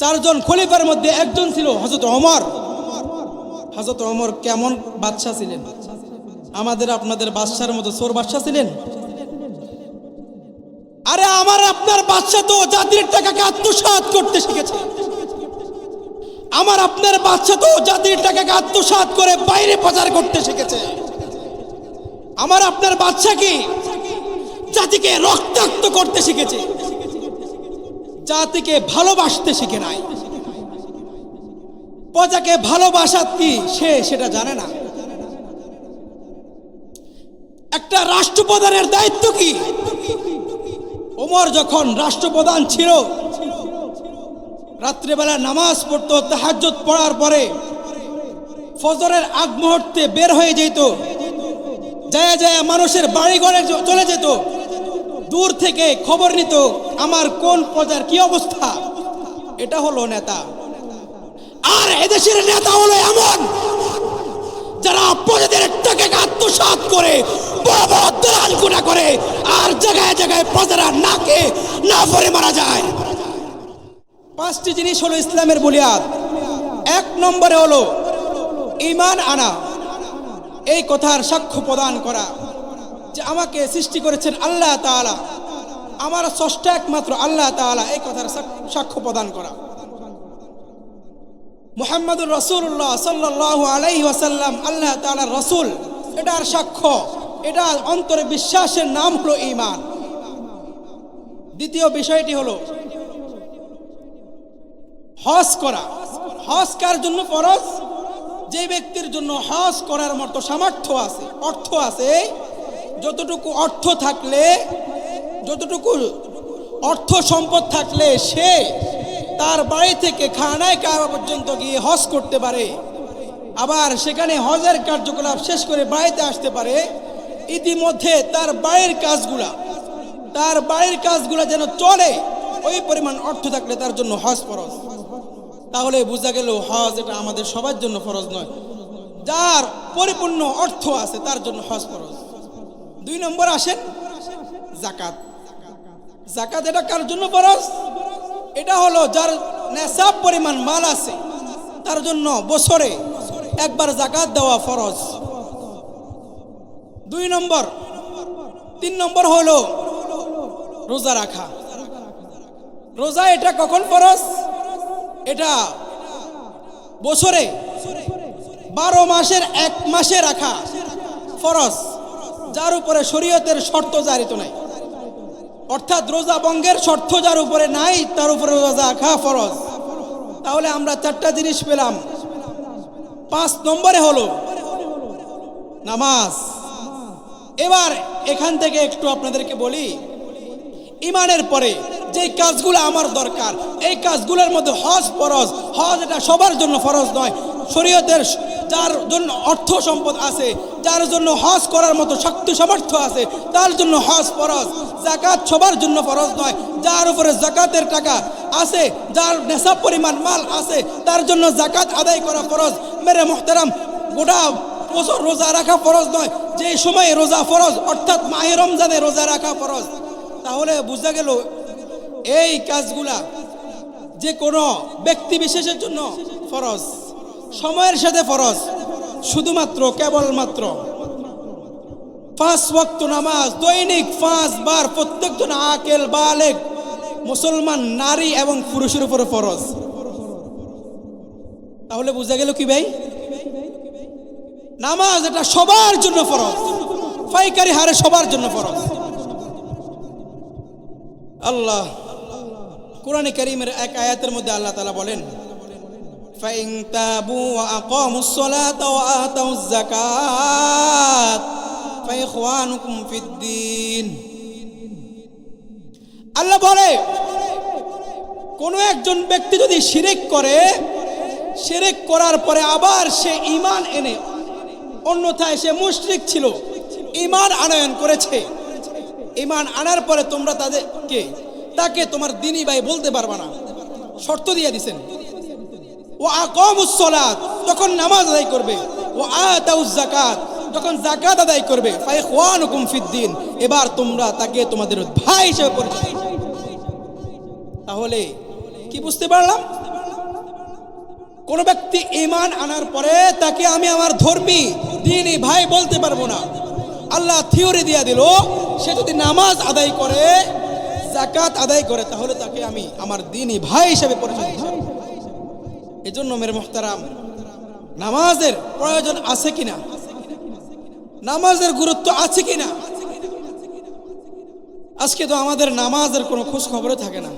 চারজন খলিফার মধ্যে একজন ছিল হজরত অমর হজরত অমর কেমন বাদশাহ ছিলেন? আমাদের আপনাদের বাদশার মতো সোর বাদশাহ ছিলেন? আরে আমার আপনার বাদশা তো জাতির টাকাকে আত্মসাৎ করতে শিখেছে। আমার আপনার বাচ্চা তো জাতির টাকাকে আত্মসাৎ করে বাইরে প্রচার করতে শিখেছে। আমার আপনার বাচ্চা কি? জাতিকে রক্তাক্ত করতে শিখেছে। জাতিকে ভালোবাসতে শিখে নাই। প্রজাকে ভালোবাসা কি সে সেটা জানে না। একটা রাষ্ট্রপ্রধানের দায়িত্ব কি? ওমর যখন রাষ্ট্রপ্রধান ছিল, রাত্রেবেলা নামাজ পড়তো, তাহাজ্জুদ পড়ার পরে ফজরের আগ মুহূর্তে বের হয়ে যেত, যায় যায় মানুষের বাড়ি ঘরে চলে যেত। দূর থেকে খবর নিত আমার কোন প্রজার কি অবস্থা। এটা হলো নেতা। আর এদেশের নেতা হলো এমন যারা প্রজাদের টাকাকে আত্মসাৎ করে দলাল করে, আর জায়গায় জায়গায় প্রজারা নাকে না পরে মারা যায়। পাঁচটি জিনিস হলো ইসলামের বুনিয়াদ। এক নম্বরে হলো ইমান আনা। এই কথার সাক্ষ্য প্রদান করা। যে আমাকে সৃষ্টি করেছেন আল্লাহ তাআলা। আমার স্রষ্টা একমাত্র আল্লাহ তাআলা, এই কথার সাক্ষ্য প্রদান করা। মুহাম্মদুর রসুল্লাহ সাল্লাহ আলাইহি ওয়াসাল্লাম, আল্লাহ তাআলার রসুল। এটার সাক্ষ্য, এটা অন্তরে বিশ্বাসের নাম হলো ইমান দ্বিতীয় বিষয়টি হলো হজ করা। হজ কার জন্য ফরজ? যে ব্যক্তির জন্য হজ করার মতো সামর্থ্য আছে, অর্থ আছে যতটুকু অর্থ থাকলে, যতটুকু অর্থ সম্পদ থাকলে সে তার বাড়ি থেকে খানায় কাবা পর্যন্ত গিয়ে হজ করতে পারে। আবার সেখানে হজের কার্যকলাপ শেষ করে বাড়িতে আসতে পারে। ইতিমধ্যে তার বাড়ির কাজগুলা, তার বাড়ির কাজগুলা যেন চলে, ওই পরিমাণ অর্থ থাকলে তার জন্য হজ ফরজ। তাহলে বোঝা গেল হজ এটা আমাদের সবার জন্য ফরজ নয়। যার পরিপূর্ণ অর্থ আছে তার জন্য হজ ফরজ। দুই নম্বর আসেন, জাকাত। জাকাত এটা কার জন্য ফরজ? এটা হলো যার নেশাব পরিমাণ মাল আছে, তার জন্য বছরে একবার জাকাত দেওয়া ফরজ। দুই নম্বর। তিন নম্বর হলো রোজা রাখা। রোজা এটা কখন ফরজ? এটা বছরে বারো মাসের এক মাসে রাখা ফরজ। যার উপরে শরীয়তের শর্ত জারিত নাই। অর্থাৎ রোজা বঙ্গের শর্ত যার উপরে নাই, তার উপরে রোজা রাখা ফরজ। তাহলে আমরা চারটা জিনিস পেলাম। পাঁচ নম্বরে হলো নামাজ। এবার এখান থেকে একটু আপনাদেরকে বলি ইমানের পরে যে কাজগুলো আমার দরকার, এই কাজগুলোর মধ্যে হজ ফরজ। হজ এটা সবার জন্য ফরজ নয়, শরীয়তের যার জন্য অর্থ সম্পদ আছে, যার জন্য হজ করার মতো শক্তি সামর্থ্য আছে, তার জন্য হজ ফরজ। জাকাত সবার জন্য ফরজ নয়, যার উপরে জাকাতের টাকা আছে, যার নেশাব পরিমাণ মাল আছে, তার জন্য জাকাত আদায় করা ফরজ। মেরে মোহতারাম, গোটা বছর রোজা রাখা ফরজ নয়, যে সময়ে রোজা ফরজ, অর্থাৎ মাহে রমজানে রোজা রাখা ফরজ। তাহলে বোঝা গেল, এই কাজগুলা যে কোনো ব্যক্তি বিশেষের জন্য ফরজ। সময়ের সাথে ফরজ, শুধুমাত্র, কেবলমাত্র। পাঁচ ওয়াক্ত নামাজ, দৈনিক পাঁচ বার, প্রত্যেকজন আকেল, বালেক, মুসলমান, নারী এবং পুরুষের উপরে ফরজ। তাহলে বোঝা গেল কি ভাই? নামাজ এটা সবার জন্য ফরজ। পাইকারি হারে সবার জন্য ফরজ। আল্লাহ, কোরআনে করিমের এক আয়াতের মধ্যে আল্লাহ তালা বলেন فإن تابوا وأقاموا الصلاة وآتوا الزكاة فإخوانكم في الدين আল্লাহ বলে কোনো একজন ব্যক্তি যদি শিরিক করে শিরিক করার পরে আবার সে ইমান এনে অন্যথায় সে মুশরিক ছিল ইমান আনয়ন করেছে ইমান আনার পরে তোমরা তাদেরকে তাকে তোমার দিনী ভাই বলতে পারবা না শর্ত দিয়ে দিছেন ও আকমুসলাত তখন নামাজ আদায় করবে। ও আতাউজ জাকাত যখন জাকাত আদায় করবে। ফাই খোয়ানুকুম ফিদ্দিন, এবার তোমরা তাকে তোমাদের ভাই হিসেবে পরিচয়। তাহলে কি বুঝতে পারলাম? কোন ব্যক্তি ইমান আনার পরে তাকে আমি আমার ধর্মী দিনই ভাই বলতে পারব না। আল্লাহ থিওরি দিয়া দিল, সে যদি নামাজ আদায় করে জাকাত আদায় করে, তাহলে তাকে আমি আমার দিনই ভাই হিসেবে পরিচয় এজন্য মেরে মোহতারাম, নামাজের প্রয়োজন আছে কিনা? নামাজের গুরুত্ব আছে কিনা? আজকে তো আমাদের নামাজের কোনো খোঁজ খবরে থাকে না।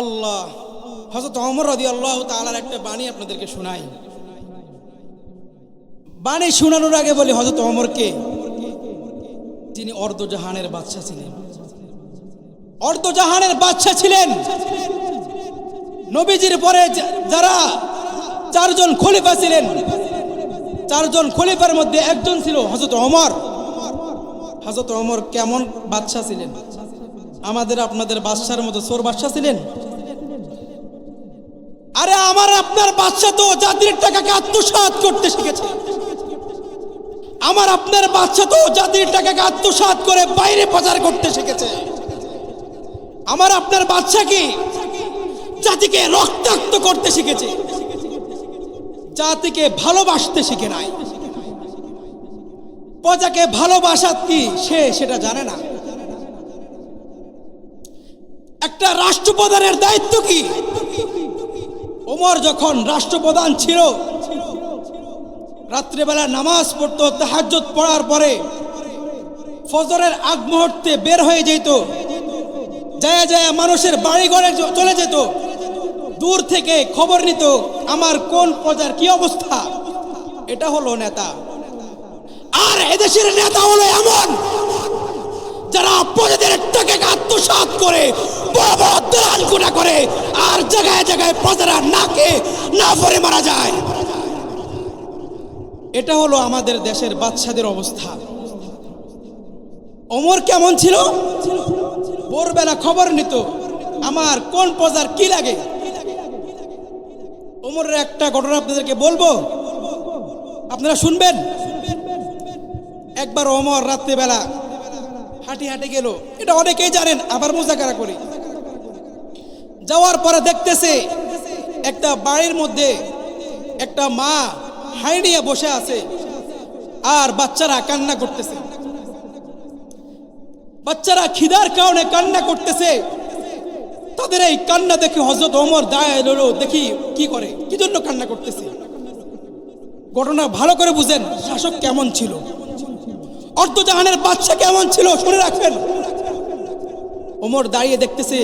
আল্লাহ হজরত অমর রদি আল্লাহ তালার একটা বাণী আপনাদেরকে শোনাই। বাণী শোনানোর আগে বলি হজরত অমরকে তিনি অর্ধজাহানের বাদশা ছিলেন। অর্ধজাহানের বাদশা ছিলেন। নবীজির পরে যারা চারজন খলিফা ছিলেন, চারজন খলিফার মধ্যে একজন ছিল হজরত অমর হজরত অমর কেমন বাদশা ছিলেন? আমাদের আপনাদের বাদশার মতো সোর বাদশা ছিলেন? আরে আমার আপনার বাচ্চা তো জাতির টাকাকে আত্মসাৎ করতে শিখেছে। আমার আপনার বাচ্চা তো জাতির টাকাকে আত্মসাৎ করে বাইরে পাচার করতে শিখেছে। আমার আপনার বাচ্চা কি? জাতিকে রক্তাক্ত করতে শিখেছে। জাতিকে ভালোবাসতে শিখে নাই। প্রজাকে ভালোবাসা কি সে সেটা জানে না। একটা রাষ্ট্রপ্রধানের দায়িত্ব কি? ওমর যখন রাষ্ট্রপ্রধান ছিল, রাত্রেবেলা নামাজ পড়তো, তাহাজ্জুদ পড়ার পরে ফজরের আগ মুহূর্তে বের হয়ে যেত, যায় যায় মানুষের বাড়ি ঘরে চলে যেত। দূর থেকে খবর নিত, আমার কোন প্রজার কি অবস্থা? এটা হলো নেতা। আর এদেশের নেতা হলো এমন যারা প্রজাদের টাকাকে আত্মসাৎ করে বড় বড় দালাল গুণা করে, আর জায়গায় জায়গায় প্রজারা নাকে না পরে মারা যায়। এটা হলো আমাদের দেশের বাচ্চাদের অবস্থা। ওমর কেমন ছিল? ভোরবেলা খবর নিত, আমার কোন প্রজার কি লাগে? ওমরের একটা ঘটনা আপনাদেরকে বলব। আপনারা শুনবেন? একবার ওমর রাত্রিবেলা হাঁটি হাঁটে গেল। এটা অনেকেই জানেন, আবার মোজাকারা করি। যাওয়ার পরে দেখতেছে একটা বাড়ির মধ্যে একটা মা হাই নিয়ে বসে আছে আর বাচ্চারা কান্না করতেছে। বাচ্চারা খিদার কারণে কান্না করতেছে। তাদের এই কান্না দেখে হজরত ওমর দায় দেখি কি করে, কি জন্য কান্না করতেছে? ঘটনা ভালো করে বুঝেন, শাসক কেমন ছিল? অর্ধজাহানের বাচ্চা কেমন ছিল, শুনে রাখবেন। ওমর দাঁড়িয়ে দেখতেছে,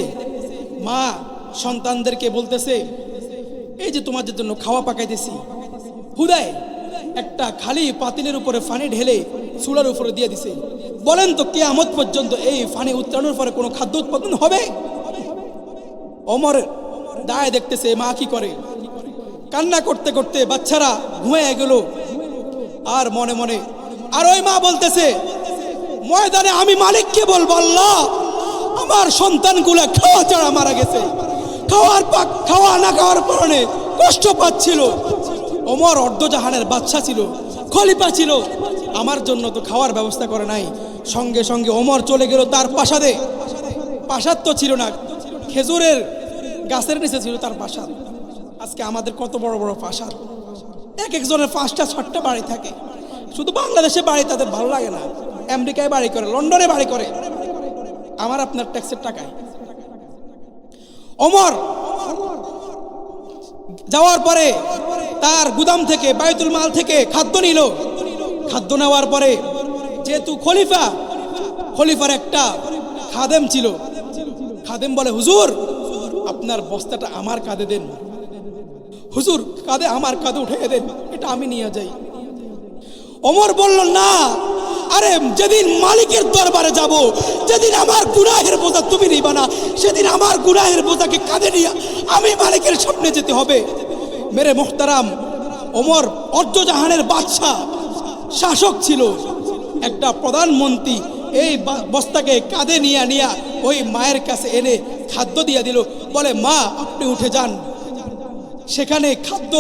মা সন্তানদেরকে বলতেছে, এই যে তোমাদের জন্য খাওয়া পাকাইতেছি। হুদায়, একটা খালি পাতিলের উপরে ফানি ঢেলে চুলার উপরে দিয়ে দিছে। বলেন তো, কেয়ামত পর্যন্ত এই ফানি উত্তরানোর পরে কোনো খাদ্য উৎপাদন হবে? ওমর দায় দেখতেছে, মা কি করে? কান্না করতে করতে বাচ্চারা ঘুমিয়ে গেল। আর মনে মনে, আর ওই মা বলতেছে, ময়দানে আমি মালিককে বলব, আল্লাহ, আমার সন্তানগুলা খাওয়া ছাড়া মারা গেছে। খাওয়ার পাক, খাওয়া না খাওয়ার কারণে কষ্ট পাচ্ছিল। ওমর অর্ধজাহানের বাচ্চা ছিল, খলিফা ছিল। আমার জন্য তো খাওয়ার ব্যবস্থা করে নাই। সঙ্গে সঙ্গে ওমর চলে গেল তার প্রাসাদে। প্রাসাদ তো ছিল না, খেজুরের গাছের নিচে ছিল তার প্রাসাদ। আজকে আমাদের কত বড় বড় প্রাসাদ। এক একজনের পাঁচটা ছটা বাড়ি থাকে। শুধু বাংলাদেশে বাড়ি তাদের ভালো লাগে না, আমেরিকায় বাড়ি করে, লন্ডনে বাড়ি করে। আমার আপনার ট্যাক্সের টাকায়। অমর যাওয়ার পরে তার গুদাম থেকে, বায়তুল মাল থেকে খাদ্য নিল। খাদ্য নেওয়ার পরে যেহেতু খলিফা, খলিফার একটা খাদেম ছিল। খাদেম বলে, হুজুর আপনার বস্তাটা আমার কাঁধে দেন হুজুর, কাঁধে আমার কাঁধে উঠে দেন, এটা আমি নিয়ে যাই। অমর বলল, না, আরে যেদিন মালিকের দরবারে যাব, যেদিন আমার গুনাহের বোঝা তুমি নিবা না, সেদিন আমার গুনাহের বোঝাকে কাঁধে নিয়ে আমি মালিকের সামনে যেতে হবে। মেরে মোহতারাম অমর অর্ধজাহানের বাদশাহ, শাসক ছিল। একটা প্রধানমন্ত্রী এই বস্তাকে কাঁধে নিয়ে নিয়ে ওই মায়ের কাছে এনে খাদ্য দিয়ে দিল। বলে, মা, আপনি উঠে যান। সেখানে খাদ্য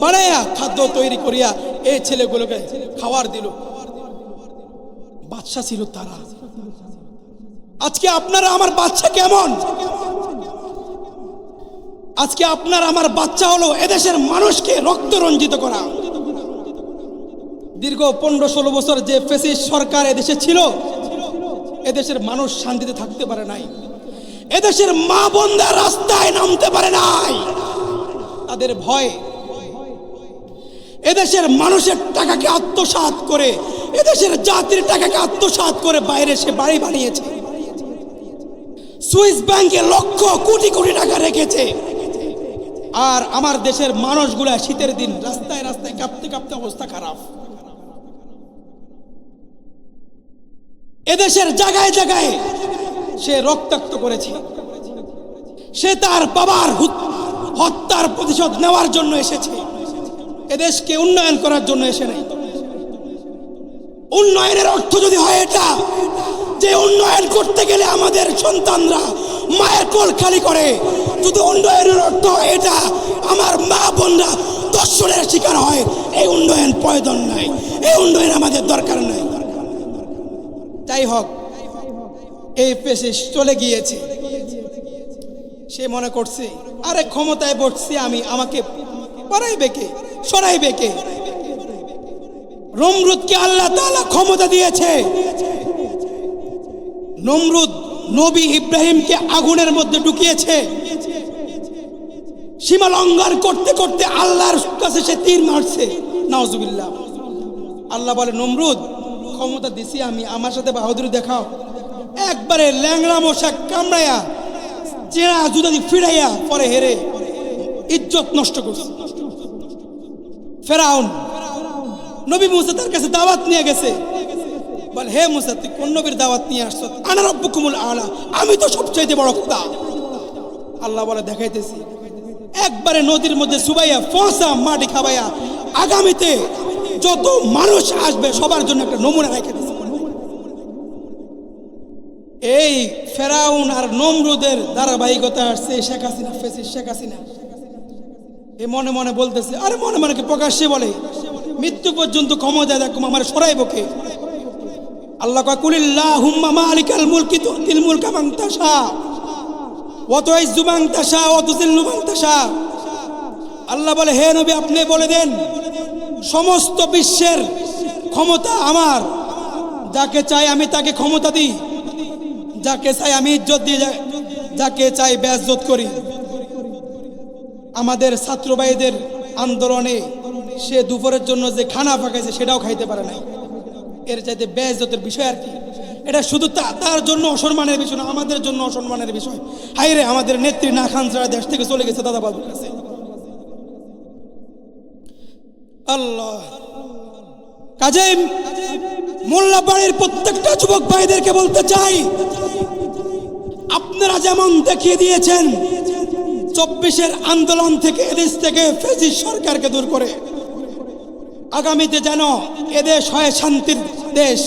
বানাইয়া খাদ্য তৈরি করিয়া এই ছেলেগুলোকে খাওয়ার দিল। বাচ্চা ছিল তারা। আজকে আপনারা আমার বাচ্চা কেমন? আজকে আপনার আমার বাচ্চা হলো এদেশের মানুষকে রক্ত রঞ্জিত করা। দীর্ঘ পনেরো ষোলো বছর যে ফেসিস সরকার এদেশে ছিল, এদেশের মানুষ শান্তিতে থাকতে পারে নাই। এদেশের মা বোনদের রাস্তায় নামতে পারে নাই। তাদের ভয়। এদেশের মানুষের টাকাকে আত্মসাৎ করে, এদেশের জাতির টাকাকে আত্মসাৎ করে বাইরে সে বাড়ি বানিয়েছে। সুইস ব্যাংকে লক্ষ কোটি কোটি টাকা রেখেছে। আর আমার দেশের মানুষগুলা শীতের দিন রাস্তায় রাস্তায় কাঁপতে কাঁপতে অবস্থা খারাপ। এদেশের জায়গায় জায়গায় সে রক্তাক্ত করেছে। সে তার বাবার হত্যার প্রতিশোধ নেওয়ার জন্য এসেছে। এদেশকে উন্নয়ন করার জন্য এসে নেই। উন্নয়নের অর্থ যদি হয় এটা, যে উন্নয়ন করতে গেলে আমাদের সন্তানরা মায়ের কোল খালি করে। যদি উন্নয়নের অর্থ এটা, আমার মা বোনরা দর্শনের শিকার হয়। এই উন্নয়ন প্রয়োজন নাই। এই উন্নয়ন আমাদের দরকার নাই। যাই হোক এই পেশে চলে গিয়েছে। সে মনে করছে, আরে ক্ষমতায় বসছি আমি, আমাকে পড়াইবে কে? সরাইবে কে? আল্লাহ তাআলা ক্ষমতা দিয়েছে। নমরুদ নবী ইব্রাহিমকে আগুনের মধ্যে ঢুকিয়েছে। সীমা লঙ্ঘন করতে করতে আল্লাহর কাছে সে তীর মারছে। নাওজুবিল্লাহ আল্লাহ বলে, নমরুদ, ক্ষমতা দিছি আমি, আমার সাথে বাহাদুরি দেখাও। একবারে ল্যাংড়া মশা কামড়াইয়া চেনা জুতা দিয়ে ফিরাইয়া পরে হেরে ইজ্জত নষ্ট করছে। ফেরাউন, নবী মুসা তার কাছে দাওয়াত নিয়ে গেছে। বল, হে মুসা, তুই কোন নবীর দাওয়াত নিয়ে আসছো? আনা রব্বুকুমুল আলা, আমি তো সবচাইতে বড় খোদা। আল্লাহ বলে, দেখাইতেছি। একবারে নদীর মধ্যে সুবাইয়া ফসা মাটি খাবাইয়া আগামীতে যত মানুষ আসবে সবার জন্য একটা নমুনা রেখে এই ফেরাউন আর নমরুদের ধারাবাহিকতা আসছে শেখ হাসিনা ফেসি শেখ হাসিনা। এ মনে মনে বলতেছে, আরে মনে মনে প্রকাশ্যে বলে? মৃত্যু পর্যন্ত ক্ষমতা দেখো, আমার সরাইব কে? আল্লাহ কয় কুলিল্লাহ হুম্মা মালিকাল মুলকি তুতিল মুলকা মান তাশা, ওয়া তুইজ্জু মান তাশা, ওয়া তুযিল্লু মান তাশা। আল্লাহ বলে, হে নবী, আপনি বলে দেন, সমস্ত বিশ্বের ক্ষমতা আমার। যাকে চাই আমি তাকে ক্ষমতা দিই। যাকে চাই আমি ইজ্জত দিয়ে যাকে চাই বেজ্জত করি। আমাদের ছাত্র ভাইদের আন্দোলনে সে দুপুরের জন্য যে খানা পাকাইছে সেটাও খাইতে পারে নাই। এর চাইতে বেজতের বিষয় আর কি। এটা শুধু তার জন্য অসম্মানের বিষয় না, আমাদের জন্য অসম্মানের বিষয়। হাই রে আমাদের নেত্রী না খান ছাড়া দেশ থেকে চলে গেছে দাদা বাবুর কাছে। আল্লাহ। কাজেই মোল্লা বাড়ির প্রত্যেকটা যুবক ভাইদেরকে বলতে চাই, আপনারা যেমন দেখিয়ে দিয়েছেন, চব্বিশের আন্দোলন থেকে এদেশ থেকে ফেসিস সরকারকে দূর করে, আগামীতে যেন এদেশ হয় শান্তির দেশ।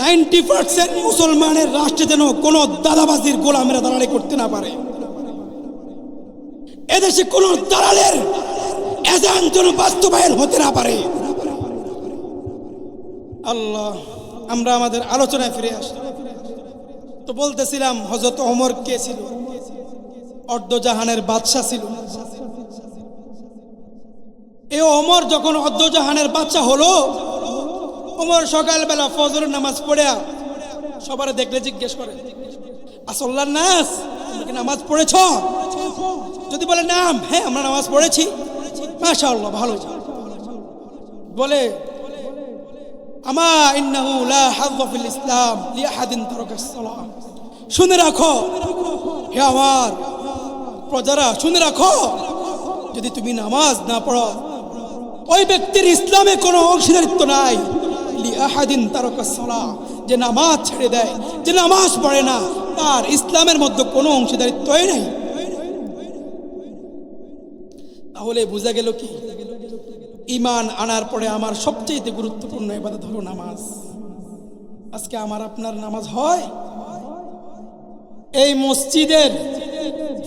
নাইনটি পার্সেন্ট মুসলমানের রাষ্ট্রে যেন কোনো দাদাবাজির গোলামেরা দালালি করতে না পারে। এদেশে কোনো দালালের এজেন্ট যেন বাস্তবায়ন হতে না পারে। আল্লাহ, আমরা আমাদের আলোচনায় ফিরে আসি। তো বলতেছিলাম হজরত ওমর কে ছিল? অর্ধজাহানের বাদশাহ ছিল। এ অমর যখন অর্ধজাহানের বাচ্চা হলো, ওমর সকালবেলা ফজরের নামাজ পড়ে সবার দেখলে জিজ্ঞেস করে আসল্লার নাস তুমি নামাজ পড়েছ? যদি বলে, নাম হ্যাঁ আমরা নামাজ পড়েছি। মাশাআল্লাহ ভালো বলে আমা ইন্নাহু লা ইসলাম তারাকাস সালাহ। শুনে রাখো, হে আমার প্রজারা, শুনে রাখো, যদি তুমি নামাজ না পড়ো, ওই ব্যক্তির ইসলামে কোনো অংশীদারিত্ব নাই। লিআহাদিন তারাকাস সালাহ, যে নামাজ ছেড়ে দেয়, যে নামাজ পড়ে না, তার ইসলামের মধ্যে কোনো অংশীদারিত্বই নেই। তাহলে বোঝা গেল কি? ইমান আনার পরে আমার সবচেয়ে গুরুত্বপূর্ণ এবাদত হলো নামাজ। আজকে আমার আপনার নামাজ হয়? এই মসজিদের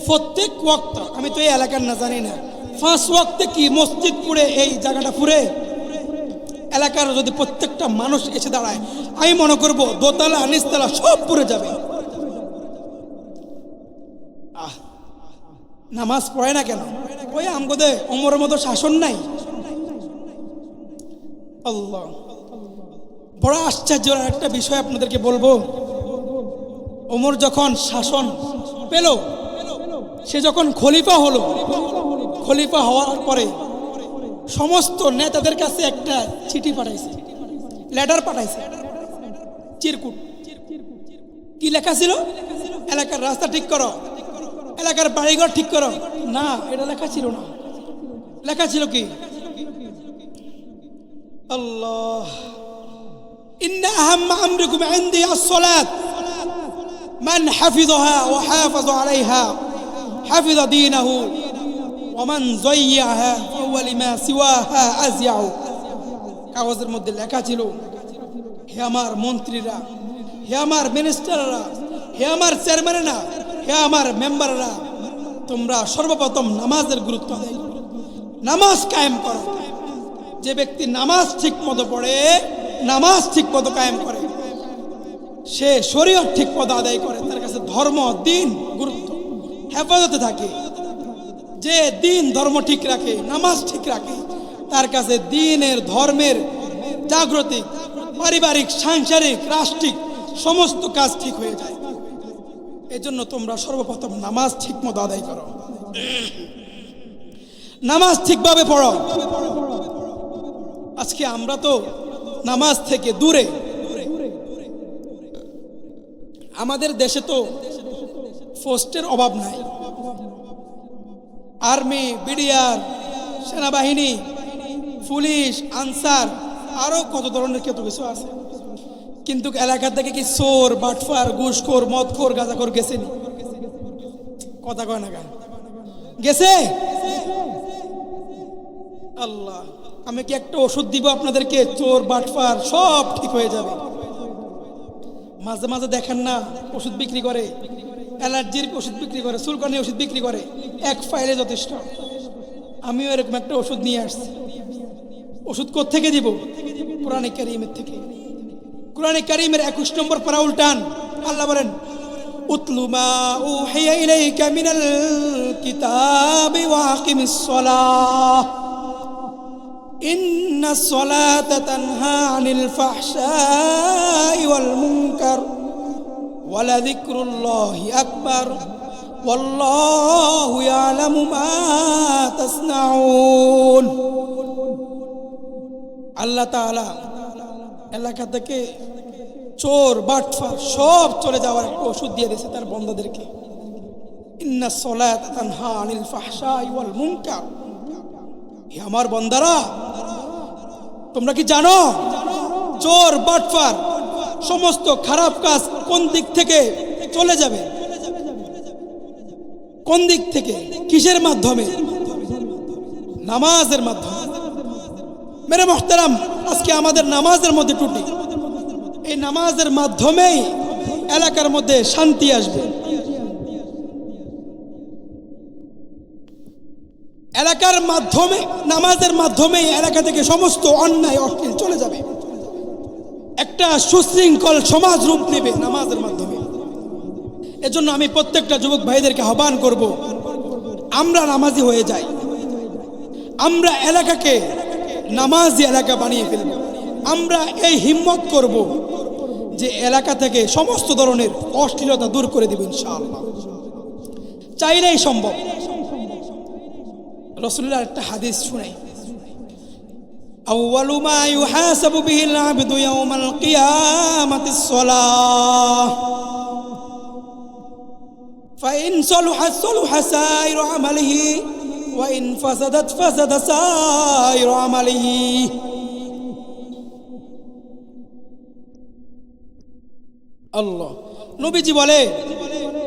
প্রত্যেক ওয়াক্ত, আমি তো এই এলাকার না, জানি না। পাঁচ ওয়াক্তে কি মসজিদ পুরে এই জায়গাটা পুরে এলাকার যদি প্রত্যেকটা মানুষ এসে দাঁড়ায়, আমি মনে করব দোতলা, নিচতলা সব পুরে যাবে। নামাজ পড়ে না কেন? ওই আমগোদে অমরের মতো শাসন নাই। আল্লাহ। বড় আশ্চর্য একটা বিষয় আপনাদেরকে বলব। ওমর যখন শাসন পেল, সে যখন খলিফা হলো, খলিফা হওয়ার পরে সমস্ত নেতাদের কাছে একটা চিঠি পাঠাইছে, লেটার পাঠাইছে। চিরকুট। কি লেখা ছিল? এলাকার রাস্তা ঠিক করো, এলাকার বাড়িঘর ঠিক করো। না, এটা লেখা ছিল না। লেখা ছিল কি? আল্লাহ إن أهم أمركم عندي الصلاة من حفظها وحافظ عليها حفظ دينه ومن ضيعها فهو لما سواها أزيع কাগজের মধ্যে লেখা ছিল হে আমার মন্ত্রীরা হে আমার মিনিস্টাররা হে আমার চেয়ারম্যানেরা হে আমার মেম্বাররা তোমরা সর্বপ্রথম নামাজের গুরুত্ব আদায় করো নামাজ কায়েম করো যে ব্যক্তি নামাজ ঠিক মতো পড়ে, নামাজ ঠিক মতো কায়েম করে, সে শরীয়ত ঠিক মতো আদায় করে, তার কাছে ধর্ম, দিন গুরুত্ব, হেফাজতে থাকে। যে দিন ধর্ম ঠিক রাখে, নামাজ ঠিক রাখে, তার কাছে দিনের ধর্মের জাগ্রতিক পারিবারিক, সাংসারিক, রাষ্ট্রিক সমস্ত কাজ ঠিক হয়ে যায়। এজন্য তোমরা সর্বপ্রথম নামাজ ঠিক মতো আদায় করো। নামাজ ঠিকভাবে পড়ো। আজকে আমরা তো নামাজ থেকে দূরে। আমাদের দেশে তো পোস্টের অভাব নাই। আর্মি, বিডিআর, সেনাবাহিনী, পুলিশ, আনসার আরও কত ধরনের কত কিছু আছে। কিন্তু এলাকা থেকে কি চোর, বাটফার, ঘুষখোর, মদখোর, গাঁজাখোর গেছেনি? কথা কয় না গেছে? আল্লাহ। আমি কি একটা ওষুধ দিব আপনাদেরকে? চোর, বাটফার, সব ঠিক হয়ে যাবে। মাঝে মাঝে দেখেন না, ওষুধ বিক্রি করে। অ্যালার্জির ওষুধ বিক্রি করে সুলকানি ওষুধ বিক্রি করে। এক ফাইলে যথেষ্ট। আমিও এরকম একটা ওষুধ নিয়ে আসছি। ওষুধ থেকে দিব? কোরআনে কারিমের থেকে। কোরআনে কারিমের একুশ নম্বর পারা উল্টান। আল্লাহ বলেন উতলুমা ও উহিয়া ইলাইকা মিনাল কিতাবি ওয়া إن الصلاة تنهى عن الفحشاء والمنكر ولذكر الله أكبر والله يعلم ما تصنعون আল্লাহ তাআলা এলাকা থেকে চোর বাটফার সব চলে যাওয়ার একটা ওষুধ দিয়ে দিয়েছে তার বন্ধুদেরকে ইন্না সলাত তানহা আনিল ফাহশাই ওয়াল মুনকার হে আমার বন্দারা, তোমরা কি জানো? চোর, বাটফার, সমস্ত খারাপ কাজ কোন দিক থেকে চলে যাবে? কোন দিক থেকে? কিসের মাধ্যমে? নামাজের মাধ্যমে। মেরে মোহতারাম, আজকে আমাদের নামাজের মধ্যে টুটি এই নামাজের মাধ্যমেই এলাকার মধ্যে শান্তি আসবে। এলাকার মাধ্যমে, নামাজের মাধ্যমে এলাকা থেকে সমস্ত অন্যায়, অশ্লীল চলে যাবে। একটা সুশৃঙ্খল সমাজ রূপ নেবে নামাজের মাধ্যমে। এজন্য আমি প্রত্যেকটা যুবক ভাইদেরকে আহ্বান করব, আমরা নামাজি হয়ে যাই। আমরা এলাকাকে নামাজি এলাকা বানিয়ে ফেলব। আমরা এই হিম্মত করব যে এলাকা থেকে সমস্ত ধরনের অশ্লীলতা দূর করে দেব ইনশাআল্লাহ। চাইলেই সম্ভব। রসুল্লাহ একটা হাদিস শুনে أول ما يحاسب به العبد يوم القيامة الصلاة فإن صلحت صلح سائر عمله وإن فسدت فسد سائر عمله আল্লাহ নবীজি বলে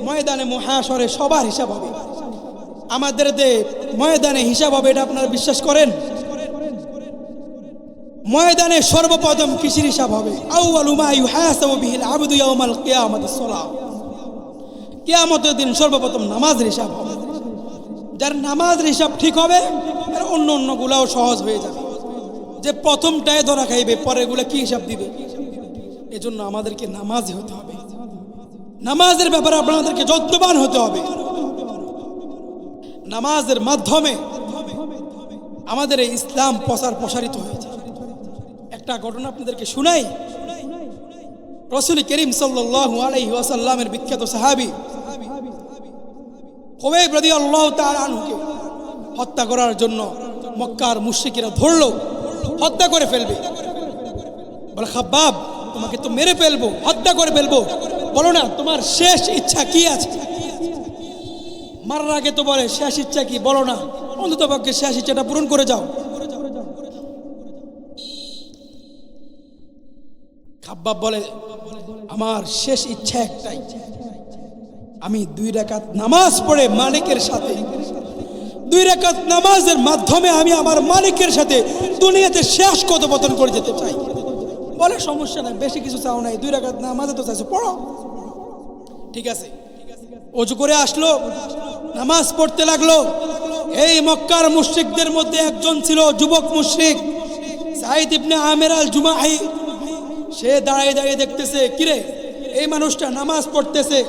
ময়দানে মহাসরে সবার হিসাব হবে আমাদের যে ময়দানে হিসাব হবে, এটা আপনারা বিশ্বাস করেন? ময়দানে সর্বপ্রথম কৃষির হিসাব হবে। কিয়ামতের দিন সর্বপ্রথম নামাজের হিসাব হবে। যার নামাজের হিসাব ঠিক হবে আর অন্য অন্যগুলাও সহজ হয়ে যাবে। যে প্রথমটায় ধরা খাইবে, পরেরগুলো কি হিসাব দিবে? এজন্য আমাদেরকে নামাজ হতে হবে। নামাজের ব্যাপারে আপনাদেরকে যত্নবান হতে হবে। নামাজের মাধ্যমে আমাদের এই ইসলাম প্রসার প্রসারিত হয়েছে। একটা ঘটনা আপনাদেরকে শুনাই। রসুল করিম ওয়াসাল্লামের বিখ্যাত সাহাবি খোবেব রদি আল্লাহ তার আনহুকে হত্যা করার জন্য মক্কার মুশ্রিকেরা ধরলো, হত্যা করে ফেলবে। বলে তোমাকে তো মেরে ফেলব, হত্যা করে ফেলব। বলো না, তোমার শেষ ইচ্ছা কি আছে? মারার আগে তো বলে, শেষ ইচ্ছা কি? বলো না। অন্তত পক্ষে শেষ ইচ্ছাটা পূরণ করে যাও। খাব্বাব বলে, আমার শেষ ইচ্ছা একটাই। আমি দুই রাকাত নামাজ পড়ে মালিকের সাথে, দুই রাকাত নামাজের মাধ্যমে আমি আমার মালিকের সাথে দুনিয়াতে শেষ কথোপকথন করে যেতে চাই। বলে, সমস্যা নাই, বেশি কিছু চাও নাই, দুই রাকাত নামাজে তো চাইছো, পড়ো। ঠিক আছে। অজু করে আসলো। নামাজ পড়তে লাগল। এই মক্কার মুশরিকদের মধ্যে একজন ছিল যুবক মুশরিক সাইদ ইবনে আমের আল জুমাহি সে দাঁড়িয়ে দাঁড়িয়ে দেখতেছে, কিরে, এই মানুষটা নামাজ পড়তেছে।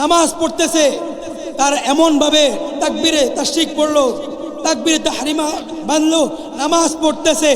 নামাজ পড়তেছে, তার এমন ভাবে তাকবিরে তাশরিক পড়ল, তাকবিরে তাহরিমা বাঁধলো, নামাজ পড়তেছে,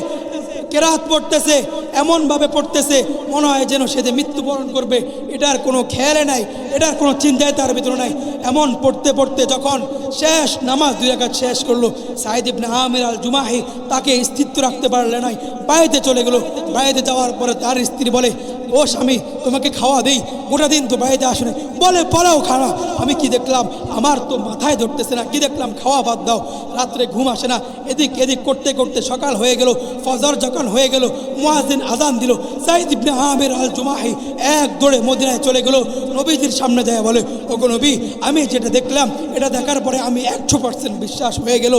কেরাত পড়তেছে। এমনভাবে পড়তেছে, মনে হয় যেন সে যে মৃত্যুবরণ করবে, এটার কোনো খেয়ালে নাই, এটার কোনো চিন্তায় তার ভিতরে নাই। এমন পড়তে পড়তে যখন শেষ নামাজ দুই রাকাত শেষ করল সাহেদ ইবনে আল জুমাহি তাকে স্থিত্ব রাখতে পারলে নাই, বাড়িতে চলে গেলো। বাড়িতে যাওয়ার পরে তার স্ত্রী বলে ও স্বামী, তোমাকে খাওয়া দেই, গোটা দিন তো বাড়িতে আসে বলে, পলাও খানা। আমি কি দেখলাম? আমার তো মাথায় ধরতেছে না। কি দেখলাম? খাওয়া বাদ দাও। রাত্রে ঘুম আসে না। এদিক এদিক করতে করতে সকাল হয়ে গেল, ফজর যখন হয়ে গেল মুয়াজিন আজান দিল। সাইদ ইবনে আমির আল জুমাহি এক দৌড়ে মদিনায় চলে গেল। নবীজির সামনে যায় বলে, ওগো নবী, আমি যেটা দেখলাম, এটা দেখার পরে আমি একশো পার্সেন্ট বিশ্বাস হয়ে গেল।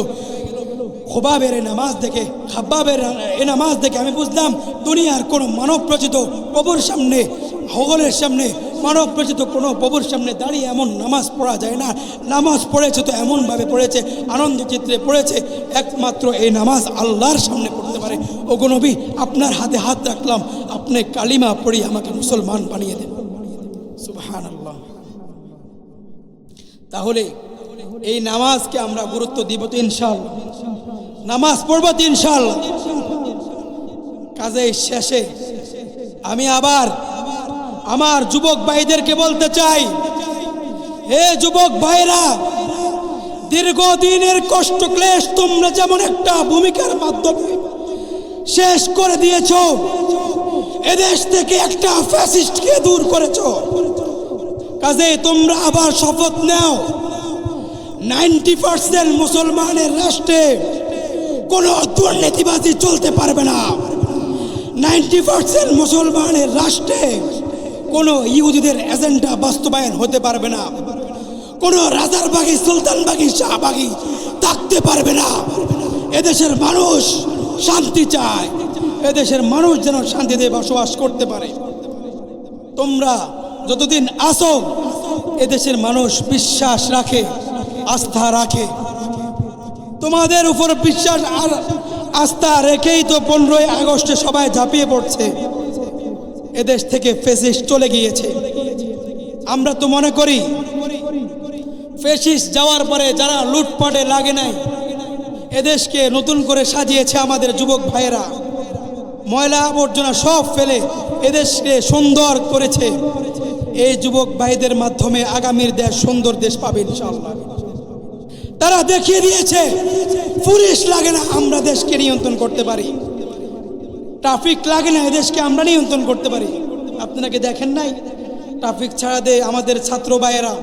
খোবাবের নামাজ দেখে, খাব্বাবের এ নামাজ দেখে আমি বুঝলাম, দুনিয়ার কোনো মানব প্রচিত প্রভুর সামনে হগলের সামনে মানব প্রচিত কোনো প্রভুর সামনে দাঁড়িয়ে এমন নামাজ পড়া যায় না। নামাজ পড়েছে তো এমনভাবে পড়েছে, আনন্দ চিত্রে পড়েছে, একমাত্র এই নামাজ আল্লাহর সামনে পড়তে পারে। ওগো নবী, আপনার হাতে হাত রাখলাম, আপনি কালিমা পড়ি আমাকে মুসলমান বানিয়ে দেন। সুবহান আল্লাহ তাহলে এই নামাজকে আমরা গুরুত্ব দিব তো ইনশাল্লাহ নামাজ পড়ব তো ইনশাল্লাহ কাজে শেষে আমি আবার আমার যুবক ভাইদেরকে বলতে চাই, হে যুবক ভাইরা, দীর্ঘদিনের কষ্ট ক্লেশ তোমরা যেমন একটা ভূমিকার মাধ্যমে শেষ করে দিয়েছ, এদেশ থেকে একটা ফ্যাসিস্টকে দূর করেছ। কাজে তোমরা আবার শপথ নাও। নাইনটি পার্সেন্ট মুসলমানের রাষ্ট্রে কোনো দুর্নীতিবাজি চলতে পারবে না। নাইনটি পার্সেন্ট মুসলমানের রাষ্ট্রে কোনো ইহুদিদের এজেন্ডা বাস্তবায়ন হতে পারবে না। কোনো রাজারবাগি, সুলতানবাগি, শাহবাগি থাকতে পারবে না। এদেশের মানুষ শান্তি চায়। এদেশের মানুষ যেন শান্তিতে বসবাস করতে পারে। তোমরা যতদিন আসো এদেশের মানুষ বিশ্বাস রাখে, আস্থা রাখে। তোমাদের উপর বিশ্বাস আর আস্থা রেখেই তো পনেরোই আগস্টে সবাই ঝাঁপিয়ে পড়ছে। এদেশ থেকে ফেসিস চলে গিয়েছে। আমরা তো মনে করি ফেসিস যাওয়ার পরে যারা লুটপাটে লাগে নাই, এদেশকে নতুন করে সাজিয়েছে আমাদের যুবক ভাইয়েরা। ময়লা আবর্জনা সব ফেলে এদেশকে সুন্দর করেছে। এই যুবক ভাইদের মাধ্যমে আগামীর দেশ সুন্দর দেশ পাবে ইনশাআল্লাহ। তারা দেখিয়ে দিয়েছে, পুলিশ লাগে না, আমরা দেশকে নিয়ন্ত্রণ করতে পারি। ট্রাফিক লাগে না, এদেশকে আমরা নিয়ন্ত্রণ করতে পারি। আপনাকে দেখেন নাই? ট্রাফিক ছাড়া দে আমাদের ছাত্র ভাইয়েরা,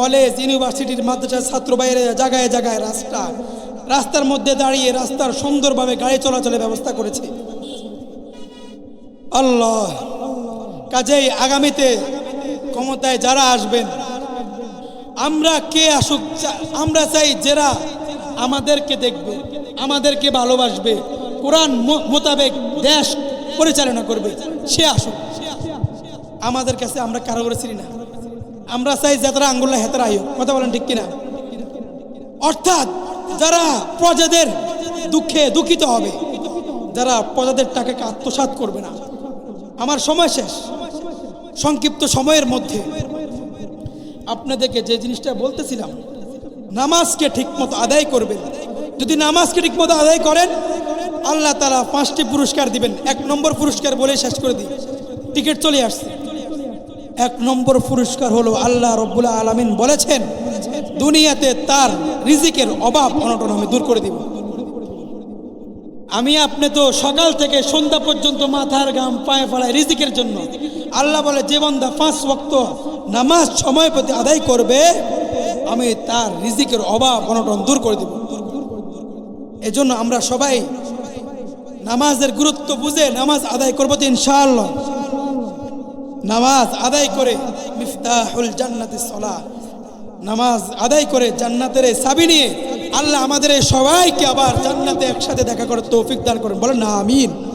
কলেজ, ইউনিভার্সিটির মাদ্রাসার ছাত্র ভাইয়েরা জায়গায় জায়গায় রাস্তা, রাস্তার মধ্যে দাঁড়িয়ে রাস্তার সুন্দরভাবে গাড়ি চলাচলের ব্যবস্থা করেছে। আল্লাহ, কাজেই আগামীতে ক্ষমতায় যারা আসবেন আমরা কে আসুক আমরা চাই যারা আমাদেরকে দেখবে, আমাদেরকে ভালোবাসবে, কোরআন মোতাবেক দেশ পরিচালনা করবে, সে আসুক। আমাদের কাছে আমরা কারও করে চিনি না। আমরা চাই যাত্রা আঙ্গুল্লা হেতারা আইও। কথা বলেন ঠিক কিনা? অর্থাৎ যারা প্রজাদের দুঃখে দুঃখিত হবে, যারা প্রজাদের টাকাকে আত্মসাৎ করবে না। আমার সময় শেষ। সংক্ষিপ্ত সময়ের মধ্যে আপনাদেরকে যে জিনিসটা বলতেছিলাম, নামাজকে ঠিকমতো আদায় করবেন। যদি নামাজকে ঠিকমতো আদায় করেন, আল্লাহ তালা পাঁচটি পুরস্কার দিবেন। এক নম্বর পুরস্কার বলে শেষ করে দিই। টিকিট চলে আসছে। এক নম্বর পুরস্কার হলো আল্লাহ রব্বুল্লাহ আলমিন বলেছেন, দুনিয়াতে তার রিজিকের অভাব অনটন আমি দূর করে দিব। আমি আপনি তো সকাল থেকে সন্ধ্যা পর্যন্ত মাথার গাম পায়ে ফেলায় রিজিকের জন্য। আল্লাহ বলে, যে বন্দা পাঁচ ওয়াক্ত নামাজ সময় প্রতি আদায় করবে, আমি তার রিজিকের অভাব, অনটন দূর করে দেব। এজন্য আমরা সবাই নামাজের গুরুত্ব বুঝে নামাজ আদায় করব তো ইনশাআল্লাহ। নামাজ আদায় করে মিফতাহুল জান্নাতি সলা। নামাজ আদায় করে জান্নাতের চাবি নিয়ে আল্লাহ আমাদের এই সবাইকে আবার জান্নাতে একসাথে দেখা করার তৌফিক দান করেন। বলেন না, আমিন।